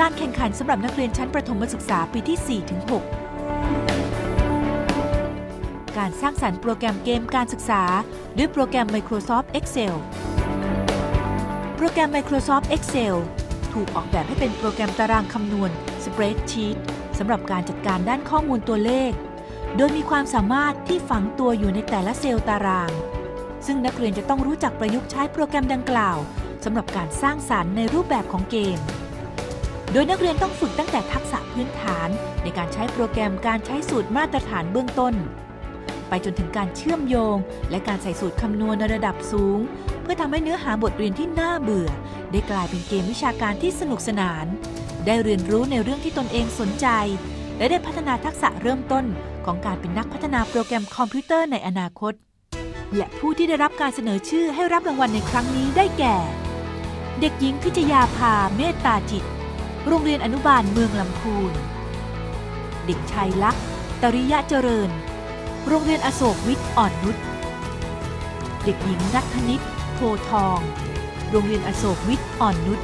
การแข่งขันสำหรับนักเรียนชั้นประถมศึกษาปีที่ 4 ถึง 6 การสร้างสรรค์โปรแกรมเกมการศึกษา ด้วยโปรแกรม Microsoft Excel โปรแกรม Microsoft Excel ถูกออกแบบให้เป็นโปรแกรมตารางคำนวณ Spreadsheet สำหรับการจัดการด้านข้อมูลตัวเลข โดยมีความสามารถที่ฝังตัวอยู่ในแต่ละเซลล์ตาราง ซึ่งนักเรียนจะต้องรู้จักประยุกต์ใช้โปรแกรมดังกล่าวสำหรับการสร้างสารรค์ในรูปแบบของเกม โดยนักเรียนต้องฝึกตั้งแต่ทักษะพื้นฐาน ในการใช้โปรแกรมการใช้สูตรมาตรฐานเบื้องต้น ไปจนถึงการเชื่อมโยง และการใส่สูตรคำนวณในระดับสูง เพื่อทำให้เนื้อหาบทเรียนที่น่าเบื่อ ได้กลายเป็นเกมวิชาการที่สนุกสนาน ได้เรียนรู้ในเรื่องที่ตนเองสนใจ และได้พัฒนาทักษะเริ่มต้น ของการเป็นนักพัฒนาโปรแกรมคอมพิวเตอร์ในอนาคต และผู้ที่ได้รับการเสนอชื่อให้รับรางวัลในครั้งนี้ได้แก่ เด็กหญิงพิจยาภาเมตตาจิต โรงเรียนอนุบาลเมืองลำพูน เด็กชายลักษ์ตริยะเจริญ โรงเรียนอโศกวิทย์อ่อนนุช เด็กหญิงนัทธนิตโพทอง โรงเรียนอโศกวิทย์อ่อนนุช